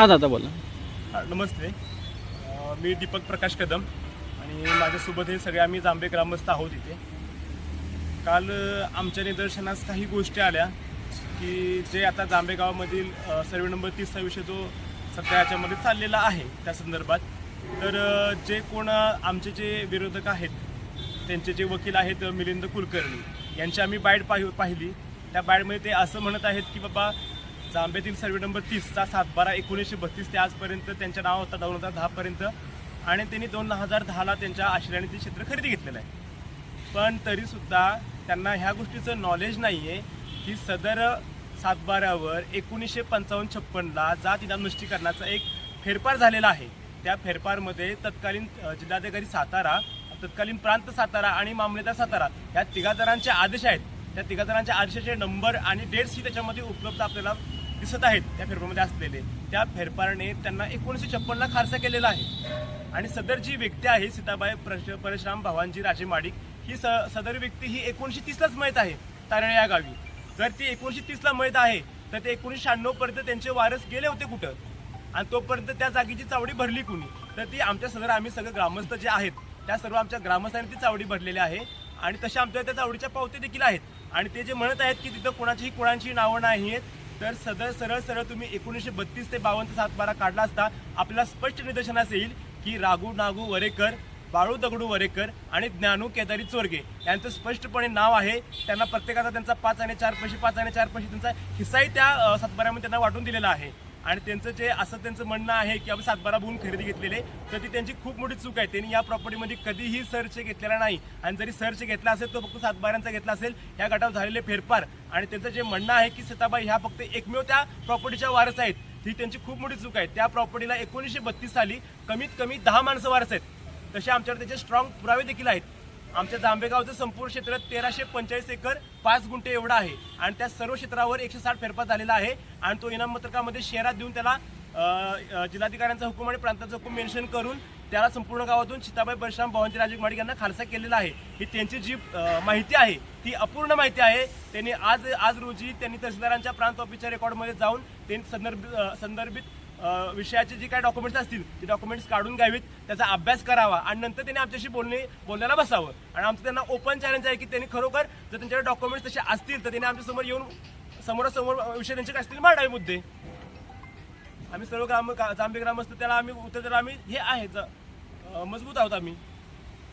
हा दादा बोला. हा, नमस्ते. अ, मी दीपक प्रकाश कदम आणि माझ्यासोबत हे सगळे आम्ही जांभे ग्रामस्थ आहोत इथे. काल अ, आमच्या निदर्शनास काही गोष्टी आल्या की जे आता जांभे गावामधील अ, सर्वे नंबर तीसचा विषय जो सध्या याच्यामध्ये चाललेला आहे त्या संदर्भात तर अ, जे कोण अ, आमचे जे विरोधक आहेत त्यांचे जे वकील आहेत अ, मिलिंद कुलकर्णी यांची आम्ही बाईट पाहि पाहिली. त्या बाईटमध्ये ते असं म्हणत आहेत की बाबा जांभेतील सर्वे नंबर तीसचा सातबारा एकोणीसशे बत्तीस ते आजपर्यंत त्यांच्या नाव होता दोन हजार दहापर्यंत. आणि त्यांनी दोन हजार दहाला त्यांच्या आश्रयाने ते क्षेत्र खरेदी घेतलेलं आहे. पण तरीसुद्धा त्यांना ह्या गोष्टीचं नॉलेज नाही आहे की सदर सातबाऱ्यावर एकोणीसशे पंचावन्न छप्पनला जात इनाम नष्टीकरणाचा एक फेरफार झालेला आहे. त्या फेरफारमध्ये तत्कालीन जिल्हाधिकारी सातारा तत्कालीन प्रांत सातारा आणि मामलेदार सातारा या तिघा जणांचे आदेश आहेत. त्या तिघा जणांच्या आदेशाचे नंबर आणि डेट्सही त्याच्यामध्ये उपलब्ध आपल्याला दिसत आहेत त्या फेरफारमध्ये असलेले. त्या फेरफारने त्यांना एकोणीसशे छप्पनला खारसा केलेला आहे. आणि सदर जी व्यक्ती आहे सीताबाई प्रश- परशुराम भावांजी राजे माडिक ही स सदर व्यक्ती ही एकोणीसशे तीसलाच मयत आहे तारळे या गावी. जर ती एकोणीसशे तीसला मयत आहे तर ते एकोणीसशे शहाण्णवपर्यंत त्यांचे वारस गेले होते कुठं? आणि तोपर्यंत त्या जागेची चावडी भरली कुणी? तर ती आमच्या सदर आम्ही सगळे ग्रामस्थ जे आहेत त्या सर्व आमच्या ग्रामस्थांनी ती चावडी भरलेली आहे. आणि तशा आमच्या त्या चावडीच्या पावती देखील आहेत. आणि ते जे म्हणत आहेत की तिथं कोणाचीही कोणाची नावं नाही आहेत तर सदर सरळ सरळ तुम्ही एकोणीसशे बत्तीस ते बावन्न सात बारा काढला असता आपल्याला स्पष्ट निदर्शनास येईल की राघू नागू वरेकर बाळू दगडू वरेकर आणि ज्ञानू केदारी चोरगे यांचं स्पष्टपणे नाव आहे. त्यांना प्रत्येकाचा त्यांचा पाच आणि चार पैसे पाच आणि चार पैसे त्यांचा हिस्साही त्या सातबाऱ्यामध्ये त्यांना वाटून दिलेला आहे. आणि त्यांचं जे असं त्यांचं म्हणणं आहे की आपण सातबारा बघून खरेदी घेतलेले तर ती त्यांची खूप मोठी चूक आहे. त्यांनी या प्रॉपर्टीमध्ये कधीही सर्च घेतलेला नाही. आणि जरी सर्च घेतला असेल तो फक्त सातबाऱ्यांचा घेतला असेल या गटावर झालेले फेरफार. आणि त्यांचं जे म्हणणं आहे की सीताबाई ह्या फक्त एकमेव त्या प्रॉपर्टीच्या वारस आहेत ही त्यांची खूप मोठी चूक आहे. त्या प्रॉपर्टीला एकोणीसशे बत्तीस साली कमीत कमी दहा माणसं वारस आहेत. तसे आमच्याकडे त्याचे स्ट्रॉंग पुरावे देखील आहेत. आमच्या जांभेगावचं संपूर्ण क्षेत्र तेराशे पंचेचाळीस एकर पाच गुंठे एवढं आहे. आणि त्या सर्व क्षेत्रावर एकशे साठ फेरफार झालेला आहे. आणि तो इनाम पत्रकामध्ये शहरात देऊन त्याला जिल्हाधिकाऱ्यांचा हुकूम आणि प्रांताचा हुकूम मेन्शन करून त्याला संपूर्ण गावातून सीताबाई परशुराम भवानजी राजे माडिक यांना खालसा केलेला आहे. ही त्यांची जी माहिती आहे ती अपूर्ण माहिती आहे. त्यांनी आज आज रोजी त्यांनी तहसीलदारांच्या प्रांत ऑफिसच्या रेकॉर्डमध्ये जाऊन त्यांनी संदर्भ संदर्भित विषयाचे जे काही डॉक्युमेंट्स असतील ते डॉक्युमेंट्स काढून घ्यावीत. त्याचा अभ्यास करावा. आणि नंतर त्यांनी आमच्याशी बोलणे बोलण्याला बसावं. आणि आमचं त्यांना ओपन चॅलेंज आहे की त्यांनी खरोखर जर त्यांच्याकडे डॉक्युमेंट्स तसे असतील तर त्यांनी आमच्यासमोर येऊन समोरासमोर विषय त्यांचे काय असतील मांडावे मुद्दे. आम्ही सर्व ग्राम जांबे ग्रामस्थ त्याला आम्ही उत्तर द्यायला आम्ही हे आहे मजबूत आहोत आम्ही.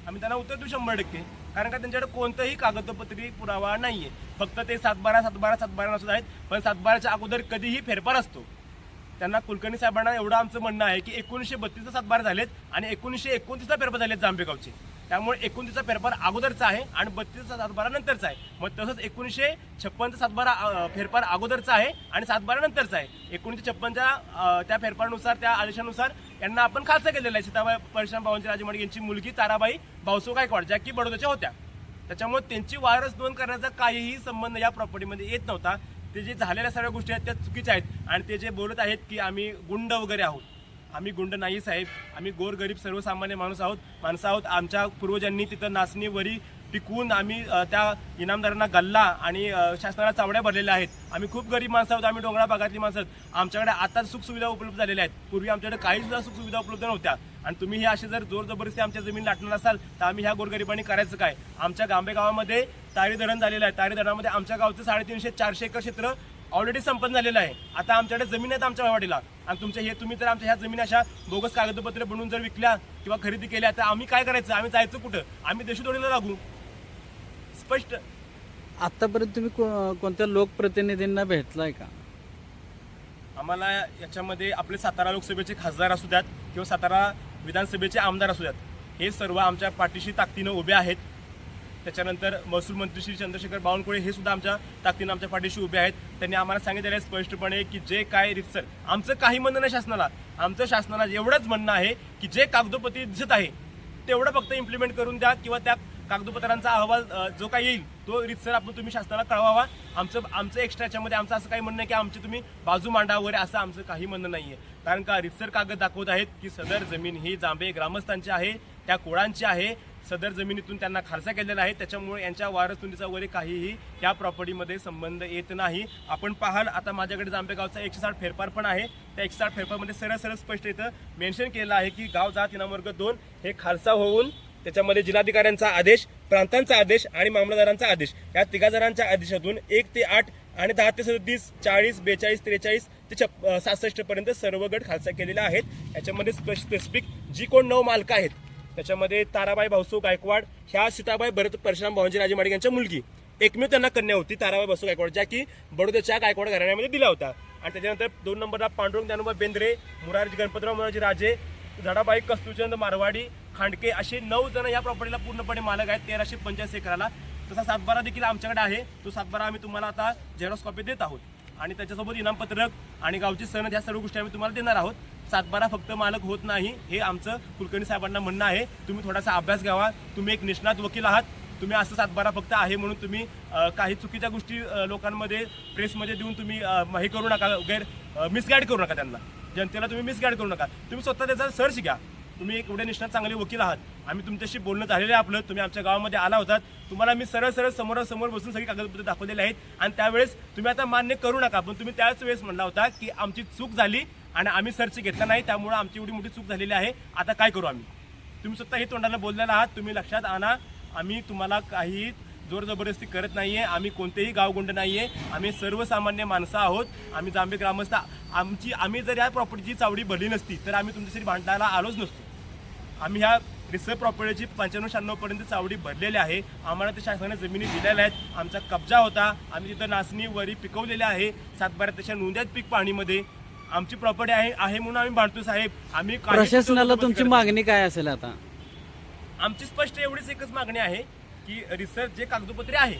आम्ही त्यांना उत्तर देऊ शंभर टक्के. कारण का त्यांच्याकडे कोणतंही कागदपत्री पुरावा नाही आहे फक्त ते सातबारा सातबारा सातबारा नसत आहेत. पण सातबाराच्या अगोदर कधीही फेरफार असतो. त्यांना कुलकर्णी साहेबांना एवढं आमचं म्हणणं आहे की एकोणीसशे बत्तीसचा सातबारा झालेत आणि एकोणीसशे एकोणतीसचा पेपर झालेत जांभेगावचे. त्यामुळे एकोणतीसचा फेरफार अगोदरचा आहे आणि बत्तीसचा सातबारा नंतरचा आहे. मग तसंच एकोणीसशे छप्पनचा सातबारा फेरफार अगोदरचा आहे आणि सातबारा नंतरचा आहे. एकोणीसशे छप्पनच्या त्या फेरफारानुसार त्या आदेशानुसार यांना आपण खालसा केलेला आहे. सीताबाई परशुराम भावांची राजेमाडे यांची मुलगी ताराबाई भाऊसो गायकवाड ज्या की बडोद्याच्या होत्या. त्याच्यामुळे त्यांची वारस नोंद करण्याचा काहीही संबंध या प्रॉपर्टीमध्ये येत नव्हता. ते जे झालेल्या सगळ्या गोष्टी आहेत त्या चुकीच्या आहेत. आणि ते जे बोलत आहेत की आम्ही गुंड वगैरे आहोत. आम्ही गुंड नाही साहेब. आम्ही गोरगरीब सर्वसामान्य माणूस आहोत. माणसं आहोत. आमच्या पूर्वजांनी तिथं नाचणी वरी आम्ही त्या इनामदारांना गल्ला आणि शासनाला चावड्या भरलेल्या आहेत. आम्ही खूप गरीब माणसं आहोत. आम्ही डोंगरा भागातली माणसं आहोत. आमच्याकडे आता सुखसुविधा उपलब्ध झालेल्या आहेत. पूर्वी आमच्याकडे काही सुद्धा सुखसुविधा उपलब्ध नव्हत्या. आणि तुम्ही हे असे जर जोर जबरदस्ती आमच्या जमीन लाटणार असाल तर आम्ही ह्या गोरगरिबांनी करायचं काय? आमच्या गांबे गावामध्ये तारी धरण झालेलं आहे. तारी धरणामध्ये आमच्या गावचं साडेतीनशे चारशे एकर क्षेत्र ऑलरेडी संपन्न झालेलं आहे. आता आमच्याकडे जमीन आहेत आमच्या वाडीला. आणि तुमच्या हे तुम्ही जर आमच्या ह्या जमीन अशा बोगस कागदपत्र बनवून जर विकल्या किंवा खरेदी केल्या तर आम्ही काय करायचं? आम्ही जायचं कुठं? आम्ही देशोधडीला लागू. स्पष्ट. आतापर्यंत तुम्ही को- कोणत्या लोकप्रतिनिधींना भेटलाय का? आम्हाला याच्यामध्ये आपले सातारा लोकसभेचे खासदार असू द्यात किंवा सातारा विधानसभेचे आमदार असू द्यात. हे सर्व आमच्या पाठीशी ताकदीनं उभे आहेत. त्याच्यानंतर महसूल मंत्री श्री चंद्रशेखर बावनकुळे हे सुद्धा आमच्या ताकदीनं आमच्या पाठीशी उभे आहेत. त्यांनी आम्हाला सांगितलेलं आहे स्पष्टपणे की जे काय रितसर आमचं काही म्हणणं नाही शासनाला. आमचं शासनाला एवढंच म्हणणं आहे की जे कागदोपत्री दिसत आहे तेवढं फक्त इम्प्लिमेंट करून द्या किंवा त्या कागदोपत्रांचा अहवाल जो काही येईल तो रितसर आपण तुम्ही शासनाला कळवावा. आमचं आमचं एक्स्ट्रा याच्यामध्ये आमचं असं काही म्हणणं आहे की आमची तुम्ही बाजू मांडा वगैरे असं आमचं काही म्हणणं नाही आहे कारण का रितसर कागद दाखवत आहेत की सदर जमीन ही जांभे ग्रामस्थांची आहे त्या कोळांची आहे. सदर जमिनीतून त्यांना खारसा केलेला आहे. त्याच्यामुळे यांच्या वारसुंदीचा वगैरे काहीही या प्रॉपर्टीमध्ये संबंध येत नाही. आपण पाहाल आता माझ्याकडे जांबेगावचा एकशे साठ फेरफार पण आहे. त्या एकशे साठ फेरफारमध्ये सरळ सरळ स्पष्ट इथं मेन्शन केलं आहे की गाव जात इनामवर्ग दोन हे खालसा होऊन त्याच्यामध्ये जिल्हाधिकाऱ्यांचा आदेश प्रांतांचा आदेश आणि मामलदारांचा आदेश. या तिघा जणांच्या आदेशातून एक ते आठ आणि दहा ते सदतीस चाळीस बेचाळीस त्रेचाळीस ते छप सासष्ट पर्यंत सर्व गट खालसा केलेले आहेत. याच्यामध्ये स्पेसिफिक जी कोण नऊ मालक आहेत त्याच्यामध्ये ताराबाई भाऊसो गायकवाड ह्या सीताबाई भरत परशुराम भाऊंजी राजे माडिक यांच्या मुलगी. एकमेव त्यांना कन्या होती ताराबाई भाऊसो गायकवाड ज्या की बडोद्याच्या गायकवाड घराण्यामध्ये दिला होता आणि त्याच्यानंतर दोन नंबरला पांडुरंग ज्ञानोबा बेंद्रे मुरारजी गणपतराव मुरारजी राजे झाडाबाई कस्तुचंद मारवाडी खांडके असे नऊ जण या प्रॉपर्टीला पूर्णपणे मालक आहेत तेराशे पंचाळीस एकराला. तसा सातबारा देखील आमच्याकडे आहे. तो सातबारा आम्ही तुम्हाला आता झेरॉक्स कॉपी देत आहोत. आणि त्याच्यासोबत इनामपत्रक आणि गावची सणद ह्या सर्व गोष्टी आम्ही तुम्हाला देणार आहोत. सातबारा फक्त मालक होत नाही हे आमचं कुलकर्णी साहेबांना म्हणणं आहे. तुम्ही थोडासा अभ्यास घ्यावा. तुम्ही एक निष्णात वकील आहात. तुम्ही असं सातबारा फक्त आहे म्हणून तुम्ही काही चुकीच्या गोष्टी लोकांमध्ये प्रेसमध्ये देऊन तुम्ही हे करू नका गैर मिसगाईड करू नका त्यांना. जनतेला तुम्ही मिसगाईड करू नका. तुम्ही स्वतः त्याचा सर्च घ्या. तुम्ही एक एवढे निष्णात चांगले वकील आहात. आम्ही तुमच्याशी बोलणं झालेलं आहे आपलं. तुम्ही आमच्या गावामध्ये आला होतात. तुम्हाला मी सरळ सरळ समोरासमोर बसून सगळी कागदपत्र दाखवलेले आहेत. आणि त्यावेळेस तुम्ही आता मान्य करू नका. पण तुम्ही त्याच वेळेस म्हणला होता की आमची चूक झाली. आणि आम्ही सर्च घेतला नाही त्यामुळं आमची एवढी मोठी चूक झालेली आहे. आता काय करू आम्ही? तुम्ही स्वतः हे तोंडाला बोललेला आहात तुम्ही लक्षात आणा. आम्ही तुम्हाला काही जोर जबरदस्ती करत नाही आहे आम्ही कोणतेही गावगुंड नाही आहे आम्ही सर्वसामान्य माणसं आहोत. आम्ही जांबे ग्रामस्थ आमची आम्ही जर या प्रॉपर्टीची चावडी भरली नसती तर आम्ही तुमच्याशी भांडायला आलोच नसतो. आम्ही ह्या रिसर्व प्रॉपर्टीची पंच्याण्णव शहाण्णवपर्यंत चावडी भरलेली आहे. आम्हाला ते शासनाने जमिनी दिलेल्या आहेत. आमचा कब्जा होता. आम्ही तिथं नाचणी वरी पिकवलेल्या आहे. सातबारा त्याच्या नोंद्यात पीक पाणीमध्ये आमची प्रॉपर्टी आहे आहे म्हणून आम्ही भांडतो साहेब. आम्ही काही प्रशासनाला तुमची मागणी काय असेल आता? आमची स्पष्ट एवढीच एकच मागणी आहे की रिसर्च जे कागदोपत्री आहे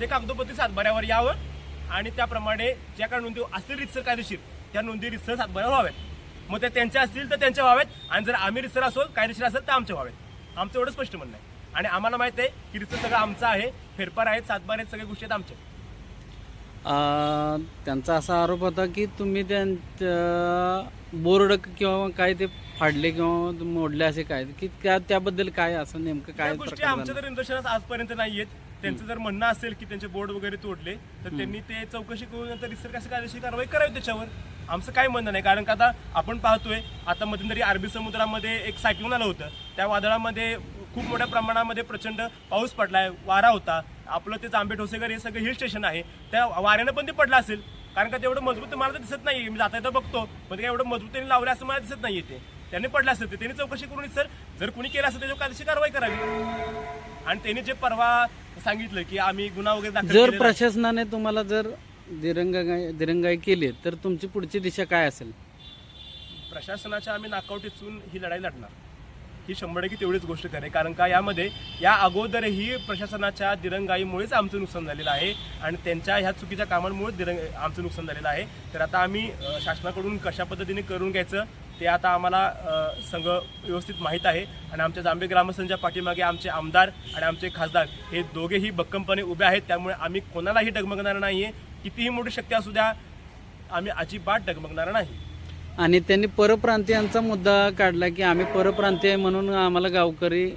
ते कागदोपत्री सातबाऱ्यावर यावं आणि त्याप्रमाणे ज्या काही नोंदी असतील रिसर कायदेशीर त्या नोंदी रिसर सातबाऱ्यावर व्हाव्यात. मग त्या त्यांच्या असतील तर त्यांच्या व्हाव्यात आणि जर आम्ही रिसर असो कायदेशीर असेल तर आमच्या व्हाव्यात. आमचं एवढं स्पष्ट म्हणणं आहे. आणि आम्हाला माहिती आहे की रिसर सगळं आमचं आहे फेरफार आहेत सातबार आहेत सगळ्या गोष्टी आहेत आमच्या त्यांचा असा आरोप होता की तुम्ही त्यांच्या बोर्ड किंवा काय ते फाडले किंवा मोडले असे काय? की त्या त्याबद्दल काय असं नेमकं काय गोष्टी आमच्या? तर निदर्शनास आजपर्यंत नाही आहेत त्यांचं जर म्हणणं असेल की त्यांचे बोर्ड वगैरे तोडले तर त्यांनी ते चौकशी करून नंतर कशी कायदेशीर कारवाई करावी त्याच्यावर? आमचं काय म्हणणं नाही. कारण का आता आपण पाहतोय आता मध्यंतरी अरबी समुद्रामध्ये एक सायक्लोन आलं होतं. त्या वादळामध्ये खूप मोठ्या प्रमाणामध्ये प्रचंड पाऊस पडलाय वारा होता. आपलं ते जांबे ठोसेकर हे सगळं हिल स्टेशन आहे. त्या वाऱ्यानं पण ते पडलं असेल. कारण का तेवढं मजबूत मला तर दिसत नाही मी जाता येतं बघतो. पण ते काय एवढं मजबूत त्यांनी लावलं असं मला दिसत नाहीये ते. त्यांनी पडलं असेल ते. त्यांनी चौकशी करून सर जर कुणी केलं असेल त्याच्यावर कायदेशीर कारवाई करावी. आणि त्यांनी जे परवा सांगितलं की आम्ही गुन्हा वगैरे दाखल जर केलेला. प्रशासनाने तुम्हाला जर दिरंगाई दिरंगाई केली तर तुमची पुढची दिशा काय असेल? प्रशासनाच्या आम्ही नाकाउटीतून ही लढाई लढणार. ही शंभर टक्के तेवढीच गोष्ट करेल कारण का यामध्ये या अगोदरही प्रशासनाच्या दिरंगाईमुळेच आमचं नुकसान झालेलं आहे आणि त्यांच्या ह्या चुकीच्या कामांमुळे दिरंग आमचं नुकसान झालेलं आहे. तर आता आम्ही शासनाकडून कशा पद्धतीने करून घ्यायचं ते आता आम्हाला संघ व्यवस्थित माहीत आहे. आणि आमच्या जांभे ग्रामस्थांच्या पाठीमागे आमचे आमदार आणि आमचे खासदार हे दोघेही भक्कमपणे उभे आहेत. त्यामुळे आम्ही कोणालाही डगमगणार नाही आहे कितीही मोठी शक्ती असू द्या आम्ही अजिबात डगमगणार नाही. आणि त्यांनी परप्रांतीयांचा मुद्दा काढला की आम्ही परप्रांतीय म्हणून आम्हाला गावकरी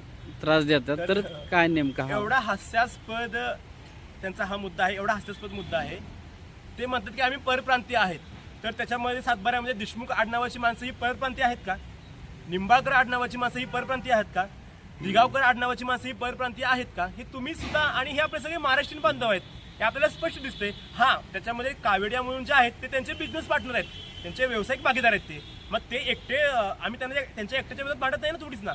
त्रास देतात. तर काय नेमका एवढा हास्यास्पद त्यांचा हा मुद्दा आहे एवढा हास्यास्पद मुद्दा आहे. ते म्हणतात की आम्ही परप्रांतीय आहेत. तर त्याच्यामध्ये सातबाऱ्यामध्ये म्हणजे देशमुख आडनावाची माणसं ही परप्रांतीय आहेत का? निंबाळकर आडनावाची माणसं ही परप्रांतीय आहेत का? दिगावकर आडनावाची माणसं ही परप्रांतीय आहेत का? हे तुम्ही सुद्धा आणि हे आपले सगळे महाराष्ट्रीयन बांधव आहेत. हे आपल्याला स्पष्ट दिसते हा त्याच्यामध्ये कावेड्या म्हणून जे आहेत ते त्यांचे बिझनेस पार्टनर आहेत. त्यांचे व्यावसायिक भागीदार आहेत ते. मग ते एकटे आम्ही त्यांना त्यांच्या एकट्याच्या विरोधात भांडत नाही ना थोडीच ना.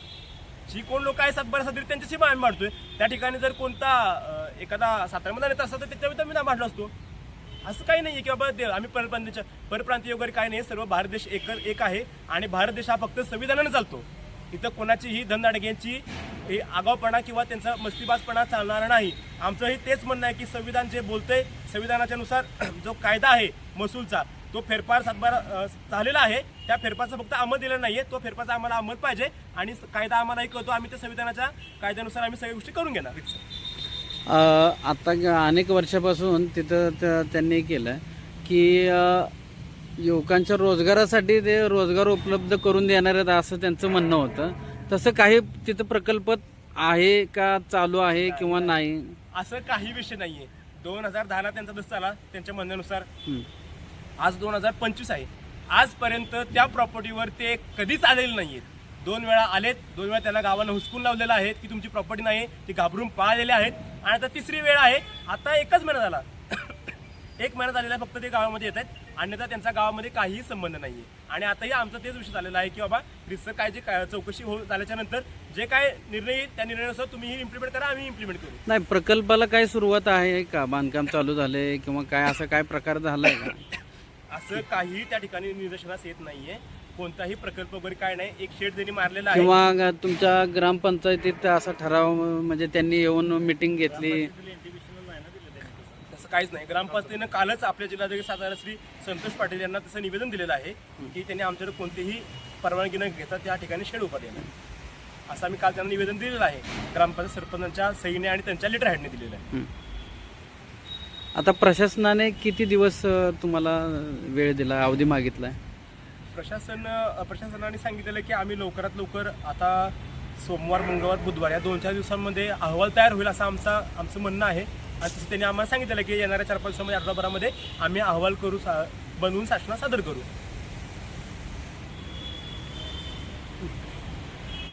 जी कोण लोक आहे सातबारा सादरी त्यांच्याशी आम्ही मांडतोय. त्या ठिकाणी जर कोणता एखादा सातारामध्ये नेता असतो तर त्याच्या विरुद्ध मी भांडलो असतो. असं काही नाही आहे की बाबा ते आम्ही परप्रांतीच्या परप्रांतीय वगैरे काही नाही. सर्व भारत देश एक एक आहे आणि भारत देश हा फक्त संविधानाने चालतो. इथं कोणाचीही धनदाडग्यांची हे आगावपणा किंवा त्यांचा मस्तीबाजपणा चालणार नाही. आमचं हे तेच म्हणणं आहे की संविधान जे बोलतंय संविधानाच्या नुसार जो कायदा आहे महसूलचा तो फेरफार सातबारा झालेला आहे. त्या फेरफारचा फक्त अंमल दिला नाहीये. तो फेरफारचा आम्हाला अंमल पाहिजे आणि कायदा आम्हालाही कळतो. आम्ही त्या संविधानाच्या कायद्यानुसार आम्ही सगळ्या गोष्टी करून घेणार. आता अनेक वर्षापासून तिथं त- त्यांनी केलं की युवकांच्या रोजगारासाठी ते रोजगार उपलब्ध करून देणार आहेत असं त्यांचं म्हणणं होतं. तसं काही तिथं प्रकल्प आहे का चालू आहे किंवा नाही? असं काही विषय नाहीये. दोन हजार दहाला त्यांचा दस आला. त्यांच्या म्हणण्यानुसार. आज दोन हजार पंचवीस आहे. आजपर्यंत त्या प्रॉपर्टीवर ते कधीच आलेले आहेत दोन वेळा आलेत दोन वेळा त्यांना गावानं हुसकून लावलेलं आहे. की तुमची प्रॉपर्टी नाही ती घाबरून पाळलेले आहेत. आणि आता तिसरी वेळ आहे. आता एकच महिना झाला. एक महिना झालेला फक्त ते गावामध्ये येत आहेत. अन्यथा त्यांचा गावामध्ये काहीही संबंध नाही आहे आणि आताही आमचा तेच विषय झालेला आहे की बाबा रिसर काय जे काय चौकशी हो झाल्याच्यानंतर जे काय निर्णय येईल, त्या निर्णयानुसार तुम्ही इम्प्लिमेंट करा आम्ही इम्प्लिमेंट करू. नाही प्रकल्पाला काय सुरुवात आहे का? बांधकाम चालू झाले किंवा काय असं काय प्रकार झालाय का? असं काही त्या ठिकाणी निदर्शनास येत नाहीये. कोणताही प्रकल्प वगैरे काय नाही एक शेड त्यांनी मारलेला आहे. किंवा तुमच्या ग्रामपंचायतीत असा ठराव म्हणजे त्यांनी येऊन मिटिंग घेतली. तसं काहीच नाही. ग्रामपंचायतीनं कालच आपल्या जिल्हाधिकारी सातारा श्री संतोष पाटील यांना तसं निवेदन दिलेलं आहे की त्यांनी आमच्याकडे कोणतीही परवानगी न घेता त्या ठिकाणी शेड उभा देणार असं आम्ही काल त्यांना निवेदन दिलेलं आहे. ग्रामपंचायत सरपंचांच्या सहीने आणि त्यांच्या लिटर हेडने दिलेलं आहे. आता प्रशासनाने किती दिवस तुम्हाला वेळ दिला अवधी मागितला प्रशासन प्रशासनाने सांगितलेलं की आम्ही लवकरात लवकर आता सोमवार मंगळवार बुधवार या दोन चार दिवसांमध्ये अहवाल तयार होईल असं आमचा आमचं म्हणणं आहे. आणि तसं त्यांनी आम्हाला सांगितलेलं की येणाऱ्या चार पाच दिवसामध्ये आठवडाभरामध्ये आम्ही अहवाल करू सा बनवून शासना सादर करू.